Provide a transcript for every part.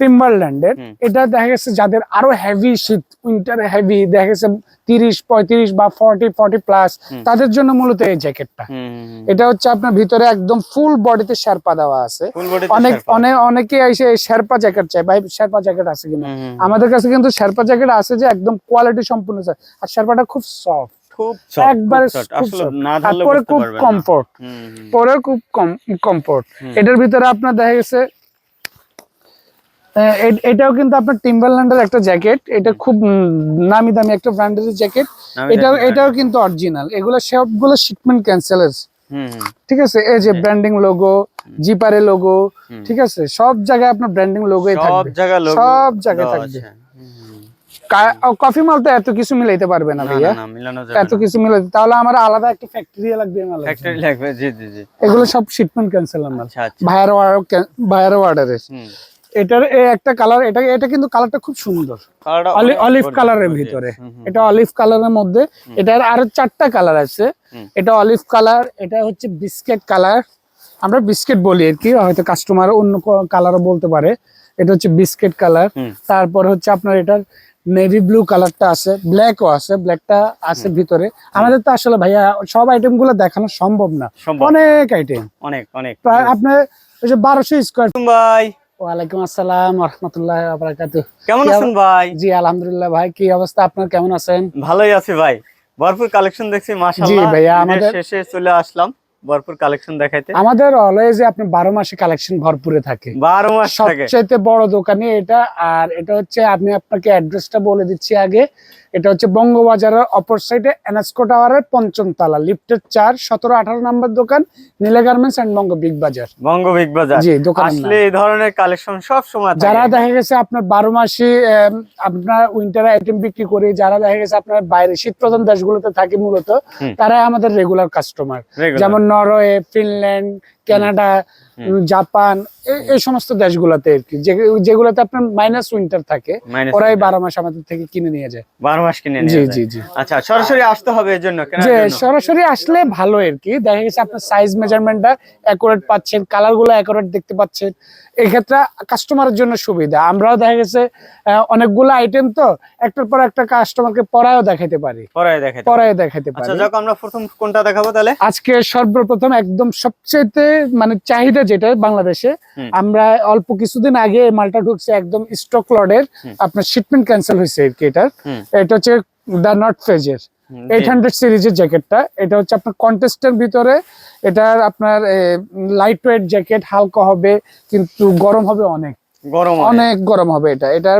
টিম্বারল্যান্ডের এটা দেখা গেছে যাদের আরও হেভি শীত উইন্টার হেভি দেখা গেছে তিরিশ পঁয়ত্রিশ বা ফর্টি ফর্টি প্লাস তাদের জন্য মূলত এই জ্যাকেটটা। এটা হচ্ছে আপনার ভিতরে একদম ফুল বডিতে শেরপা দেওয়া আছে। অনেক অনেক অনেকে এসে শেরপা জ্যাকেট চায়। ভাই শেরপা জ্যাকেট আছে কিনা। আমাদের কাছে কিন্তু শেরপা জ্যাকেট আছে যে একদম কোয়ালিটি সম্পূর্ণ। আর শেরপাটা খুব সফট খুব একবারে খুব। কমফোর্ট পরে খুব কম কমফোর্ট এটার ভিতরে আপনার দেখা গেছে এটাও কিন্তু আপনার টিম্বারল্যান্ডের একটা জ্যাকেট এটা খুব নামি দামি একটা ব্র্যান্ডের জ্যাকেট এটাও এটাও কিন্তু অরিজিনাল এগুলো সবগুলো শিপমেন্ট ক্যান্সেল হুম, হুম, ঠিক আছে? এই যে ব্র্যান্ডিং লোগো জিপারে লোগো ঠিক আছে? সব জায়গায় আপনার ব্র্যান্ডিং লোগোই থাকবে। সব জায়গায় থাকবে। কফি মাল তো এত কিছু মিলাইতে পারবে না ভাইয়া। এত কিছু মিলাইতে তাহলে আমার আলাদা একটা ফ্যাক্টরি লাগবে মাল ফ্যাক্টরি লাগবে জি জি জি। এগুলো সব শিপমেন্ট ক্যান্সেল মাল আচ্ছা আচ্ছা। ভাইয়ার ভাইয়ার অর্ডারের হুম। এটার একটা কালার এটা এটা কিন্তু কালারটা খুব সুন্দর। অলিভ কালারের ভিতরে। এটা অলিভ কালারের মধ্যে। এটার আরও চারটা কালার আছে। এটা অলিভ কালার এটা হচ্ছে বিস্কিট কালার। আমরা বিস্কিট বলি আর কি হয়তো কাস্টমার অন্য কালারও বলতে পারে। এটা হচ্ছে বিস্কিট কালার। তারপর হচ্ছে আপনার এটার নেভি ব্লু কালারটা আছে ব্ল্যাকও আছে ব্ল্যাকটা আছে ভিতরে। আমাদের তো আসলে ভাইয়া সব আইটেমগুলো দেখানো সম্ভব না। অনেক আইটেম অনেক অনেক। প্রায় আপনার ওই যে বারোশো স্কোয়ার ভাই ওয়ালাইকুম আসসালাম রহমতুল্লাহ কেমন আছেন ভাই? জি আলহামদুলিল্লাহ ভাই কি অবস্থা? আপনার কেমন আছেন? ভালোই আছি ভাই। ভরপুর কালেকশন দেখছি মাশাআল্লাহ। জি ভাইয়া, আমাদের- শেষে চলে আসলাম ভরপুর কালেকশন দেখাইতে। আমাদের অলওয়েজ আপনি বারো মাসে কালেকশন ভরপুরে থাকে। 12 মাস থাকে। সবচাইতে বড় দোকানে এটা আর এটা হচ্ছে আমি আপনাকে অ্যাড্রেসটা বলে দিচ্ছি আগে। এটা হচ্ছে বঙ্গবাজারের অপর সাইডে এনএসকো টাওয়ারের পঞ্চম তলা লিফটের চার সতেরো আঠারো নম্বর দোকান Nila garments and Banga big bazaar. Banga big বাজার। জি দোকানের আসলে এই ধরনের কালেকশন সব সময় যারা দেখা গেছে আপনার বারো মাসে আপনার উইন্টার আইটেম বিক্রি করে যারা দেখা গেছে আপনার বাইরে শীত প্রধান দেশগুলোতে থাকে মূলত তারাই আমাদের রেগুলার কাস্টমার যেমন নরওয়ে ফিনল্যান্ড কানাডা জাপান এই- সমস্ত দেশগুলোতে আর কি। যেগুলোতে আপনার মাইনাস উইন্টার থাকে ওরাই বারো মাস আমাদের থেকে কিনে নিয়ে যায়। 12 মাস কিনে জি জি জি। আচ্ছা সরাসরি আসতে হবে এর জন্য যে সরাসরি আসলে ভালো আর কি। দেখা গেছে আপনার সাইজ মেজারমেন্টটা অ্যাকুরেট পাচ্ছেন কালারগুলো অ্যাকুরেট দেখতে পাচ্ছেন। এক্ষেত্রে কাস্টমারের জন্য সুবিধা। আমরাও দেখা গেছে অনেকগুলো আইটেম তো একটার পর একটা কাস্টমারকে পরায়ও দেখাতে পারি। পরে দেখাই পরায় দেখাতে আচ্ছা পারি। যাক আমরা প্রথম কোনটা দেখাবো তাহলে? আজকে সর্বপ্রথম একদম সবচেয়ে মানে চাহিদা যেটা বাংলাদেশে আমরা অল্প কিছুদিন আগে মালটা ঢুকছে একদম স্টক লডের। আপনার শিপমেন্ট ক্যান্সেল হয়েছে আর কি এটার। এটা হচ্ছে দ্য নট ফেজের এইট হান্ড্রেড সিরিজের জ্যাকেটটা এটা হচ্ছে আপনার কন্টেস্টের ভিতরে এটার আপনার লাইট ওয়েট জ্যাকেট হালকা হবে কিন্তু গরম হবে অনেক। গরম অনেক গরম হবে এটা। এটা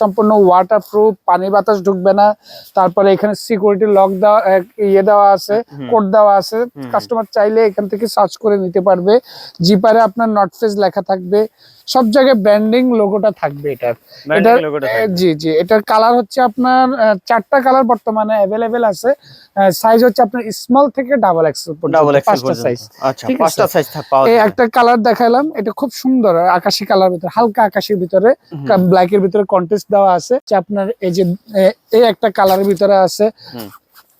সম্পূর্ণ ওয়াটার প্রুফ পানি বাতাস ঢুকবে না। তারপরে এখানে সিকিউরিটি লক দেওয়া ইয়ে দেওয়া আছে কোড দেওয়া আছে। কাস্টমার চাইলে এখান থেকে সার্চ করে নিতে পারবে। জিপারে আপনার নট ফেস লেখা থাকবে। সব জায়গায় ব্র্যান্ডিং লোগোটা থাকবে এটার। Branding এটার logoটা এ, থাকবে। জি জি। এটার কালার হচ্ছে আপনার চারটা কালার বর্তমানে অ্যাভেলেবেল আছে। সাইজ হচ্ছে আপনার স্মল থেকে ডাবল এক্সেল ডাবল এক্সেল পাঁচটা সাইজ আচ্ছা পাঁচটা সাইজ থাক পাওয়া এই একটা কালার দেখালাম এটা খুব সুন্দর আকাশি কালার ভিতরে হালকা আকাশের ভিতরে ব্ল্যাক এর ভিতরে কন্টেস্ট দেওয়া আছে। যে আপনার এই যে এই একটা কালারের ভিতরে আছে।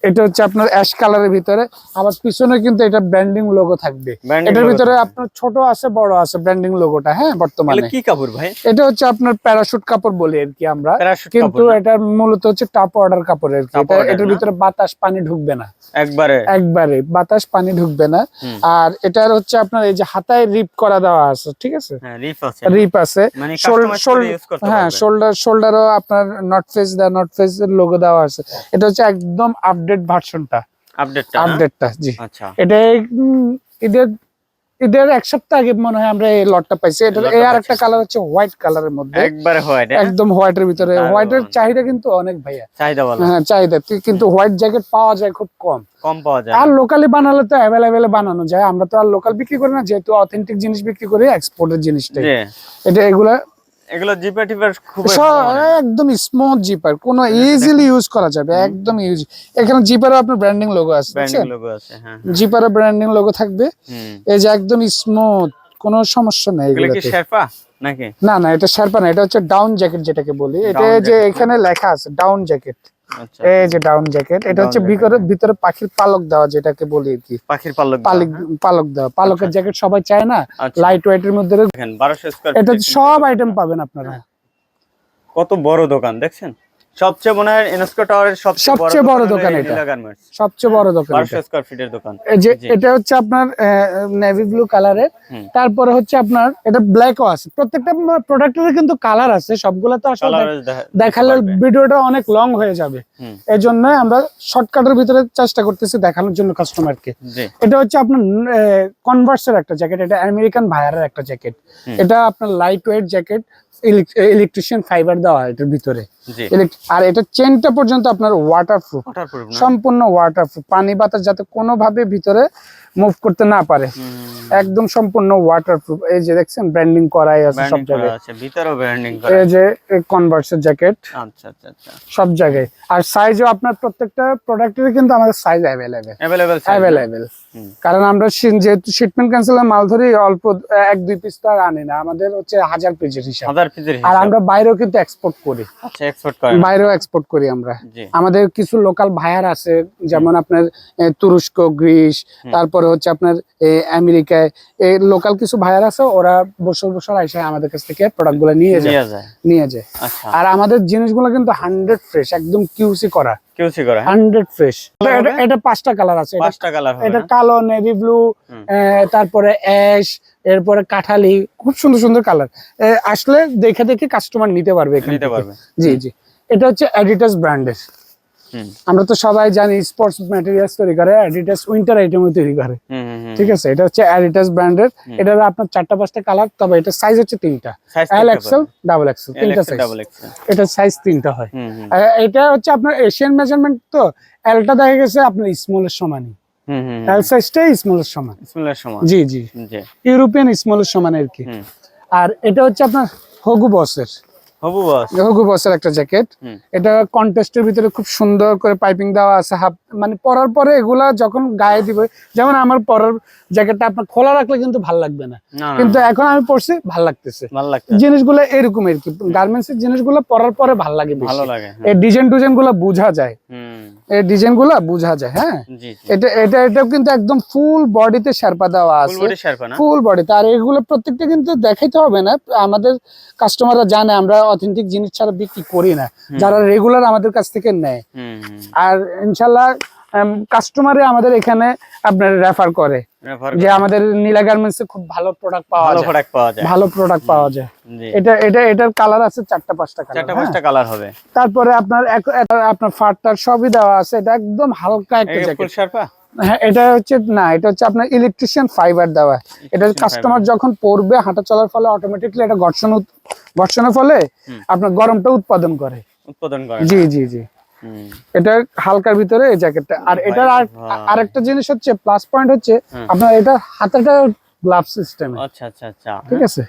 এটা হচ্ছে আপনার অ্যাশ কালারের ভিতরে। আবার পিছনে কিন্তু এটা ব্র্যান্ডিং লোগো থাকবে। এটার ভিতরে আপনার ছোট আছে বড় আছে ব্র্যান্ডিং লোগোটা হ্যাঁ বর্তমানে। কি কাপড় ভাই? এটা হচ্ছে আপনার প্যারাশুট কাপড় বলি আর কি আমরা। কিন্তু এটা মূলত হচ্ছে টাপ অর্ডার কাপড় আর কি। এটার ভিতরে বাতাস পানি ঢুকবে না। একবারে? একবারে বাতাস পানি ঢুকবে না। আর এটার হচ্ছে আপনার এই যে হাতায় রিপ করা দেওয়া আছে ঠিক আছে? হ্যাঁ রিফ আছে। রিপ আছে। মানে কাস্টমাইজ ইউজ করতে হ্যাঁ শোল্ডার শোল্ডারও আপনার North Face the North Face logo দেওয়া আছে। এটা হচ্ছে একদম আপডেট ভার্সনটা আপডেটটা আপডেটটা জি। আচ্ছা। এটা ঈদের ঈদের এক সপ্তাহ আগে মনে হয় আমরা এই লটটা পাইছি। এটা লটটা এই আর একটা পাইছি। কালার হচ্ছে হোয়াইট কালারের মধ্যে। একবারে হোয়াইট একদম হোয়াইটের ভিতরে। হোয়াইটের চাহিদা কিন্তু অনেক ভাইয়া। চাহিদা বলা হ্যাঁ চাহিদা। কিন্তু হোয়াইট জ্যাকেট পাওয়া যায় খুব কম। কম পাওয়া যায়। আর লোকালি বানালে তো অ্যাভেলেবেল বানানো যায়। আমরা তো আর লোকাল বিক্রি করি না যেহেতু অথেন্টিক জিনিস বিক্রি করি এক্সপোর্টের জিনিসটাই। এটা এগুলা এগুলো জিপার টিপার খুব একদম স্মুথ জিপার কোনো ইজিলি ইউজ করা যাবে একদম ইউজ এখানে জিপারে আপনার ব্র্যান্ডিং লোগো আছে ব্র্যান্ডিং লোগো আছে? হ্যাঁ জিপারে ব্র্যান্ডিং লোগো থাকবে। এই যে একদম স্মুথ কোনো সমস্যা নেই এগুলো কি শেরপা নাকি? না না এটা শার্পা না এটা হচ্ছে ডাউন জ্যাকেট যেটাকে বলি। এটা যে এখানে লেখা আছে ডাউন জ্যাকেট এই যে ডাউন জ্যাকেট এটা হচ্ছে ভিতরে ভিতরে পাখির পালক দেওয়া যেটাকে বলি আর কি। পাখির পালক পালক পালক দেওয়া। পালকের জ্যাকেট সবাই চায় না আচ্ছা। লাইট ওয়েট এর মধ্যে দেখেন 1200 স্কয়ার এটা সব আইটেম পাবেন আপনারা। কত বড় দোকান দেখছেন? সবচেয়ে মনে হয় এনস্কো টাওয়ারের সবচেয়ে বড় দোকান এটা। সবচেয়ে বড় দোকান এটা। বারোশো স্কোয়ার ফিটের দোকান। যে এটা হচ্ছে আপনার নেভি ব্লু কালারের। তারপরে হচ্ছে আপনার এটা ব্ল্যাকও আছে। প্রত্যেকটা প্রোডাক্টের কিন্তু কালার আছে। সবগুলো তো আসলে দেখালে ভিডিওটা অনেক লং হয়ে যাবে। হুম। এই জন্য আমরা শর্টকাটের ভিতরে চেষ্টা করতেছি দেখানোর জন্য কাস্টমারকে এটা হচ্ছে আপনার কনভার্সের একটা জ্যাকেট এটা আমেরিকান ভায়ারের একটা জ্যাকেট এটা আপনার light weight jacket electrician fibre দেওয়া হয় এটার ভিতরে। আর এটা চেনটা পর্যন্ত আপনার ওয়াটারপ্রুফ সম্পূর্ণ ওয়াটারপ্রুফ পানি বাতাস যাতে কোনোভাবে ভিতরে মুভ করতে না পারে। একদম সম্পূর্ণ ওয়াটারপ্রুফ এই যে দেখছেন ব্র্যান্ডিং করাই আছে সব জায়গায়। আছে ভিতরেও ব্র্যান্ডিং করা এই যে কনভার্সের জ্যাকেট আচ্ছা আচ্ছা আচ্ছা। সব জায়গায়। আর সাইজও আপনার প্রত্যেকটা প্রোডাক্টের কিন্তু আমাদের সাইজ অ্যাভেলেবল অ্যাভেলেবেল হুম। কারণ আমরা যেহেতু শিপমেন্ট ক্যান্সেলের মাল ধরি অল্প এক দুই পিস তো আর আনি না। আমাদের হচ্ছে হাজার পিসের হিসাব। হাজার পিসের আর আমরা বাইরেও কিন্তু এক্সপোর্ট করি। আচ্ছা এক্সপোর্ট করেন। বাইরেও এক্সপোর্ট করি আমরা। আমাদের কিছু লোকাল ভায়ার আছে যেমন আপনার তুরস্ক গ্রিস হুম। তারপরে হচ্ছে আপনার আমেরিকায় এই লোকাল কিছু ভাইয়ার আছে ওরা বছর বছর আইসা আমাদের কাছ থেকে প্রোডাক্টগুলো নিয়ে যায়। নিয়ে যায়। আচ্ছা। আর আমাদের জিনিসগুলো কিন্তু হান্ড্রেড ফ্রেশ একদম কিউসি করা। কিউসি করা? হান্ড্রেড ফ্রেশ এটা পাঁচটা কালার আছে। পাঁচটা কালার এটা কালো নেভি ব্লু। তারপরে অ্যাশ এরপরে কাঠালি খুব সুন্দর সুন্দর কালার আসলে দেখে দেখে কাস্টমার নিতে পারবে নিতে জি জি। এটা হচ্ছে অ্যাডিটাস ব্র্যান্ডের আমরা তো সবাই জানি স্পোর্টস ম্যাটেরিয়ালস তৈরি করে অ্যাডিটাস উইন্টার আইটেমও তৈরি করে। ঠিক আছে? এটা হচ্ছে অ্যাডিটাস ব্র্যান্ডের। এটার আপনার চারটা পাঁচটা কালার তবে এটা সাইজ হচ্ছে তিনটা। এল এক্সেল ডাবল এক্সেল তিনটা সাইজ এটা সাইজ তিনটা হয়। এটা হচ্ছে আপনার এশিয়ান মেজারমেন্ট তো এলটা দেখা গেছে আপনার স্মলের সমানই। এল সাইজটাই স্মলের সমান। বিসমিল্লাহির সময় জি জি। জি। ইউরোপিয়ান স্মলের সমান আর কি। আর এটা হচ্ছে আপনার হগু বসের হবু বসের একটা জ্যাকেট। এটা কন্টেস্টের ভিতরে খুব সুন্দর করে পাইপিং দেওয়া আছে হাফ মানে পরার পরে এগুলা যখন গায়ে দিবে যেমন আমার পরার জ্যাকেটটা আপনার খোলা রাখলে কিন্তু ভালো লাগবে না। কিন্তু এখন আমি পরছি ভালো লাগতেছে। জিনিসগুলো এরকম আর কি। গার্মেন্টস এর জিনিসগুলো পরার পরে ভালো লাগে ভালো লাগে হ্যাঁ। এই ডিজাইন টুজাইনগুলো বোঝা যায়। এই ডিজাইনগুলো বোঝা যায় হ্যাঁ? এটা এটা এটাও কিন্তু একদম ফুল বডিতে শেরপা দেওয়া ফুল আছে। ফুল বডিতে আর এগুলো প্রত্যেকটা কিন্তু দেখাইতে হবে না। আমাদের কাস্টমাররা জানে আমরা অথেন্টিক জিনিস ছাড়া বিক্রি করি না। যারা রেগুলার আমাদের কাছ থেকে নেয়। আর ইনশাল্লাহ কাস্টমারে আমাদের এখানে আপনার রেফার করে যে আমাদের নীলা গার্মেন্টস খুব ভালো প্রোডাক্ট পাওয়া ভালো যায়। প্রোডাক্ট পাওয়া যায়। ভালো প্রোডাক্ট পাওয়া যায়। এটা এটা এটার কালার আছে চারটা পাঁচটা কালার চারটা পাঁচটা কালার হবে। তারপরে আপনার আপনার ফাটটার সবই দেওয়া আছে। এটা একদম হালকা একটা জ্যাকেট হ্যাঁ এটা হচ্ছে না এটা হচ্ছে আপনার ইলেকট্রিশিয়ান ফাইবার দেওয়া। এটা কাস্টমার যখন পরবে হাঁটা চলার ফলে অটোমেটিকলি এটা ঘর্ষণ ঘর্ষণের ফলে আপনার গরমটা উৎপাদন করে। উৎপাদন করে। জি জি জি। এটা হালকার ভিতরে এই জ্যাকেটটা। আর এটার আর ভাই। আরেকটা জিনিস হচ্ছে প্লাস পয়েন্ট হচ্ছে আপনার এটা হাতাটা গ্লাভ সিস্টেম আচ্ছা আচ্ছা আচ্ছা। ঠিক আছে?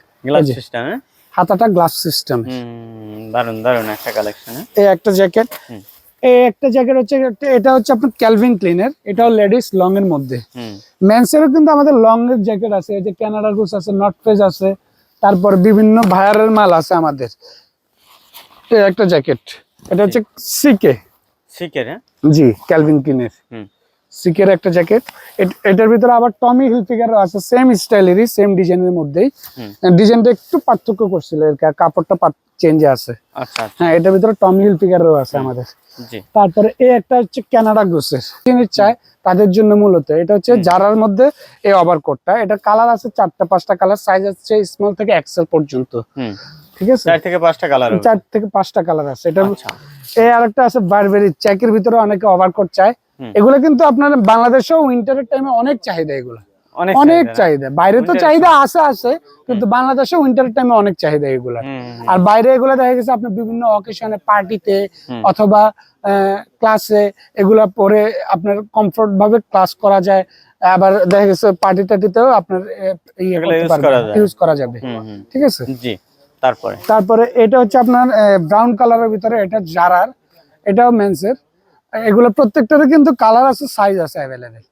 যে। সিস্টেম হ্যাঁ হাতাটা গ্লাভ সিস্টেম হুম দারুণ দারুণ একটা কালেকশন এই একটা জ্যাকেট। এই একটা জ্যাকেট হচ্ছে এটা হচ্ছে আপনার ক্যালভিন ক্লিনের এটাও লেডিস লং এর মধ্যে। হুম। মেন্সেরও কিন্তু আমাদের লং এর জ্যাকেট আছে। এই যে ক্যানাডা গুস আছে নর্থ ফেজ আছে তারপর বিভিন্ন ভায়ারের মাল আছে আমাদের। এই একটা জ্যাকেট। এটা হচ্ছে সিকে হ্যাঁ? জি ক্যালভিন ক্লিনের সিকের একটা জ্যাকেট এটার ভিতরে আবার টমি হিলফিগারও আছে সেম স্টাইলেরই সেম ডিজাইনের মধ্যেই। ডিজাইনটা একটু পার্থক্য করছিল কাপড়টা চেঞ্জ আছে। আচ্ছা আচ্ছা। হ্যাঁ এটার ভিতরে টমি হিলফিগারও আছে আমাদের। তারপরে এই একটা হচ্ছে কানাডা গোসের চায় তাদের জন্য মূলত এটা হচ্ছে জারার মধ্যে এই ওভার কোটটা এটা কালার আছে চারটা পাঁচটা কালার সাইজ আছে স্মল থেকে এক্সেল পর্যন্ত। ঠিক আছে? চার থেকে পাঁচটা কালার চার থেকে পাঁচটা কালার আছে। এটা আচ্ছা। এই আরেকটা আছে বারবেরি চেকের ভিতরে অনেকে ওভারকোট চায়। হুম। এগুলো কিন্তু আপনার বাংলাদেশেও উইন্টারের টাইমে অনেক চাহিদা এগুলো। অনেক চাহিদা বাইরে তো চাহিদা আছে আছে কিন্তু বাংলাদেশে উইন্টার টাইমে অনেক চাহিদা এগুলা। আর বাইরে এগুলো দেখা গেছে আপনার বিভিন্ন অকেশনে পার্টিতে। অথবা ক্লাসে এগুলা পরে আপনার কমফোর্ট ভাবে ক্লাস করা যায় আবার দেখা গেছে পার্টি টার্টিতেও আপনার এগুলো use করা। ইউজ যাবে। ঠিক আছে? জি তারপরে? তারপরে এটা হচ্ছে আপনার ব্রাউন কালারের ভিতরে এটা জারার এটাও মেন্সের এগুলো প্রত্যেকটারই কিন্তু কালার আছে সাইজ আছে অ্যাভেলেবেল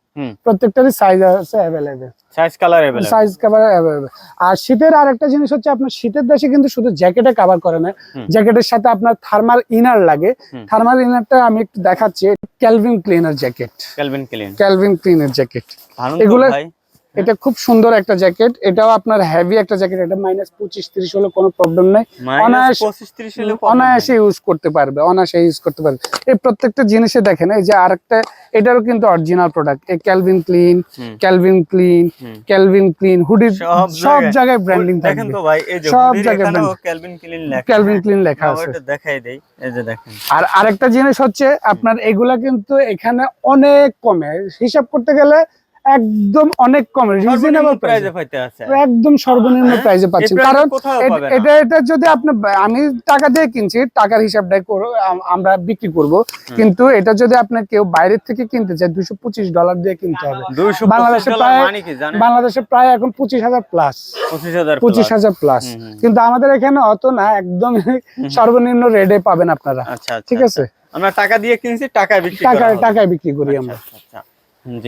প্রত্যেকটারই সাইজ আছে available size colour available size cover available আর শীতের আরেকটা জিনিস হচ্ছে আপনার শীতের দেশে কিন্তু শুধু জ্যাকেটে কভার করে না জ্যাকেটের সাথে আপনার থার্মাল ইনার লাগে। থার্মাল ইনারটা আমি একটু দেখাচ্ছি Calvin Klein jacket Calvin Klein Calvin Klein jacket এগুলো এটা খুব সুন্দর একটা জ্যাকেট। এটাও আপনার হেভি একটা জ্যাকেট। এটা মাইনাস পঁচিশ তিরিশ হলে কোনো প্রবলেম নাই। অনায়াস- 25 30 হলে অনায়াসে ইউজ করতে পারবে। অনায়াসে ইউজ করতে পারবে। এই প্রত্যেকটা জিনিসে দেখেন এই যে আরেকটা এটারও কিন্তু অরিজিনাল প্রোডাক্ট এই Calvin Klein Calvin Klein. Calvin Klein হুডির সব জায়গায়- ব্র্যান্ডিং দেখেন থাকবে। তো ভাই এই যে সব জায়গায় এখানেও ক্লিন লেখা ক্যালভিন হ্যাঁ। ক্লিন লেখা আছে। ওইটা দেখাই দেই এই যে দেখেন। আর আরেকটা জিনিস হচ্ছে আপনার এগুলা কিন্তু এখানে অনেক কমে। হিসাব করতে গেলে একদম অনেক কম রিজনেবল প্রাইসে পাইতে আছে। একদম সর্বনিম্ন হ্যাঁ? প্রাইসে পাচ্ছেন কারণ এট-। এটা যদি আপনি আমি টাকা দিয়ে কিনছি টাকার হিসাবটাই আমরা বিক্রি করব। কিন্তু এটা যদি আপনি কেউ বাইরের থেকে কিনতে চায় দুশো পঁচিশ ডলার দিয়ে কিনতে হবে। বাংলাদেশে প্রায়- মানে জানেন? বাংলাদেশে প্রায় এখন পঁচিশ হাজার প্লাস 25000 পঁচিশ হাজার প্লাস হুম, হুম। কিন্তু আমাদের এখানে অত না একদম সর্বনিম্ন রেটে পাবেন আপনারা। আচ্ছা আচ্ছা ঠিক আছে? আচ্ছা। আমরা টাকা দিয়ে কিনছি টাকায় বিক্রি করা টাকায় টাকায় বিক্রি করি আমরা। আচ্ছা,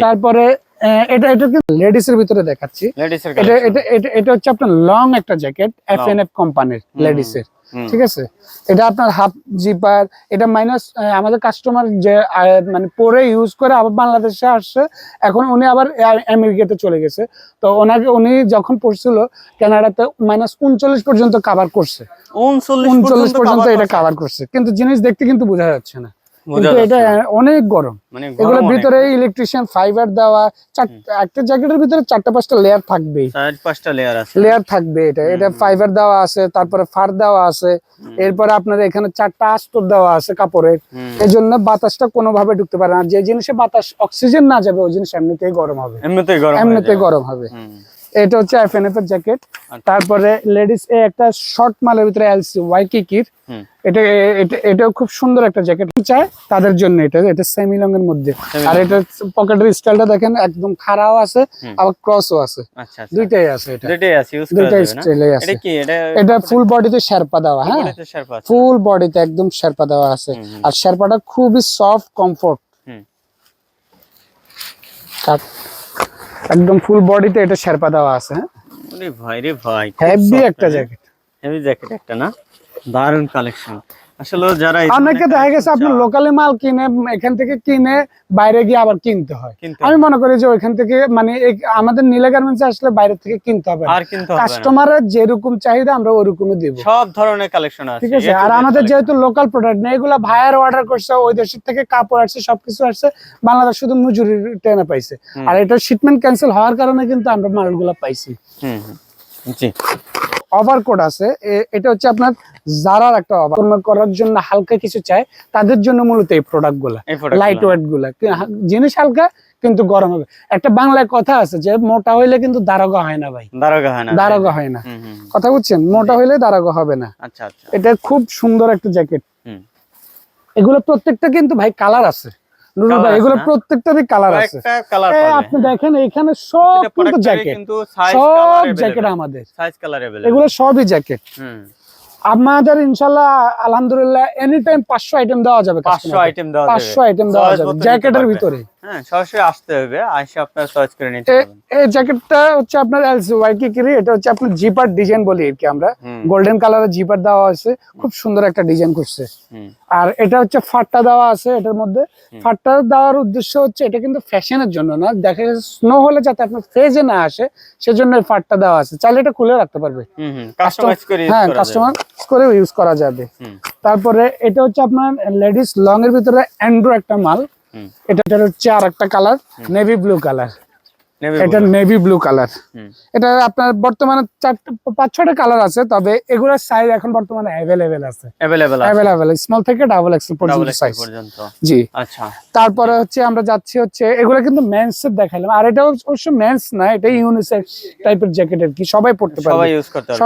তারপরে এটা এটা কিন্তু লেডিস এর ভিতরে দেখাচ্ছি। এটা এটা এটা এটা হচ্ছে আপনার লং একটা জ্যাকেট এফ এন এফ কোম্পানির লেডিস এর ঠিক আছে? এটা আপনার হাফ জিপার এটা মাইনাস আমাদের কাস্টমার যে মানে পরে ইউজ করে আবার বাংলাদেশে আসছে এখন উনি আবার আমেরিকাতে চলে গেছে। তো ওনাকে উনি যখন পড়ছিল কানাডাতে মাইনাস উনচল্লিশ পর্যন্ত কাভার করছে। উনচল্লিশ পর্যন্ত এটা। কাভার করছে। কিন্তু জিনিস দেখতে কিন্তু বোঝা যাচ্ছে না। কিন্তু এটা অনেক গরম। মানে এগুলোর ভিতরে ইলেকট্রিশিয়ান ফাইবার দেওয়া একটা জ্যাকেটের ভিতরে চারটা পাঁচটা লেয়ার পাঁচটা লেয়ার আছে। লেয়ার থাকবে এটা। এটা ফাইবার দেওয়া আছে তারপরে ফার দেওয়া আছে। এরপরে আপনার এখানে চারটা আস্তর দেওয়া আছে কাপড়ের এই জন্য বাতাসটা কোনোভাবে ঢুকতে পারে না। যে জিনিসে বাতাস অক্সিজেন না যাবে ওই জিনিস এমনিতেই গরম হবে। এমনিতেই গরম এমনিতেই গরম হবে। এটা হচ্ছে এফ এন এফ এর জ্যাকেট আচ্ছা। তারপরে লেডিস এ একটা শর্ট মালের ভিতরে এলসি ওয়াইকিকির হুম। এটা এটা এটাও খুব সুন্দর একটা জ্যাকেট চায়? তাদের জন্য এটা এটা সেমি লং এর মধ্যে। আর এটা পকেটের স্টাইলটা দেখেন একদম খাড়াও আছে আবার ক্রসও আছে। আচ্ছা আচ্ছা। দুইটাই আছে এটা। দুইটাই আছে ইউজ দুইটাই না? স্টাইলে আছে। এটা কি এটা এটা ফুল বডিতে শেরপা দেওয়া হ্যাঁ। ফুল বডিতে একদম শেরপা দেওয়া আছে। আর শেরপাটা খুবই সফট কমফোর্ট হুম। একদম ফুল বডিতে এটা শেরপা দেওয়া আছে হ্যাঁ? ভাই রে ভাই হেভি একটা জ্যাকেট হেভি জ্যাকেট একটা না? দারুণ কালেকশন আসলে যারা অনেকে দেখা গেছে আপনার লোকালি মাল কিনে এখান থেকে কিনে বাইরে গিয়ে আবার কিনতে হয়। আমি মনে করি যে ওইখান থেকে মানে আমাদের নীলা গার্মেন্টস আসলে বাইরে থেকে কিনতে হবে আর কিনতে হবে কাস্টমারের যেরকম চাহিদা আমরা ওরকমই দিব। সব ধরনের কালেকশন আছে। ঠিক আছে? আর আমাদের যেহেতু লোকাল প্রোডাক্ট নেই এগুলো ভাইয়ার অর্ডার করছে ওই দেশের থেকে কাপড় আসছে সবকিছু আসছে বাংলাদেশ শুধু মজুরি টেনে পাইছে। আর এটা শিপমেন্ট ক্যান্সেল হওয়ার কারণে কিন্তু আমরা মালগুলো পাইছি। হুম। জি। ওভারকোট আছে। এটা হচ্ছে আপনার জারার একটা ওভার করার জন্য হালকা কিছু চাই। তাদের জন্য মূলত এই প্রোডাক্টগুলা। লাইট ওয়েটগুলা। জিনিস হালকা কিন্তু গরম হবে। একটা বাংলায় কথা আছে যে মোটা হইলে কিন্তু দারোগা হয় না ভাই। দারোগা হয় না। দারোগা হয় না। কথা বুঝছেন? মোটা হইলে দারোগা হবে না। আচ্ছা আচ্ছা। এটা খুব সুন্দর একটা জ্যাকেট এগুলো প্রত্যেকটা কিন্তু ভাই কালার আছে। কালার আপনি দেখেন এখানে সব জ্যাকেট সব জ্যাকেট আমাদের। এগুলো সবই জ্যাকেট আমাদের ইনশাল্লাহ আলহামদুলিল্লাহ এনি টাইম পাঁচশো আইটেম দেওয়া যাবে পাঁচশো পাঁচশো আইটেম দেওয়া যাবে জ্যাকেটের ভিতরে। হ্যাঁ সরাসরি আসতে হবে আইসে আপনার চয়েস করে নিতে পারবেন। এই জ্যাকেটটা হচ্ছে আপনার ওয়াইকি এটা হচ্ছে আপনার জিপার ডিজাইন বলি আর কি আমরা। গোল্ডেন কালারের জিপার দেওয়া আছে খুব সুন্দর একটা ডিজাইন করছে। আর এটা হচ্ছে ফাটটা দেওয়া আছে এটার মধ্যে। ফাটটা দেওয়ার উদ্দেশ্য হচ্ছে এটা কিন্তু ফ্যাশনের জন্য না দেখা যাচ্ছে স্নো হলে যাতে আপনার ফেজে না আসে সেজন্য ফাটটা দেওয়া আছে। চাইলে এটা খুলে রাখতে পারবে। হ্যাঁ কাস্টমার করে ইউজ করা যাবে। তারপরে এটা হচ্ছে আপনার লেডিস লং এর ভিতরে অ্যান্ড্রো একটা মাল। হচ্ছে আর একটা কালার নেভি ব্লু কালার এটা নেভি ব্লু কালার এটা আপনার বর্তমানে পাঁচ ছটা কালার আছে তবে এগুলোর সাইজ এখন বর্তমানে অ্যাভেলেবেল আছে। অ্যাভেলেবেল স্মল থেকে ডাবল এক্সেল পর্যন্ত সাইজ জি। আচ্ছা। তারপরে হচ্ছে আমরা যাচ্ছি হচ্ছে এগুলো কিন্তু মেন্স এর দেখাইলাম। আর এটা অবশ্য মেন্স না এটা ইউনিসেক্স টাইপের জ্যাকেট আর কি সবাই পড়তে পারে সবাই ইউজ করতে পারে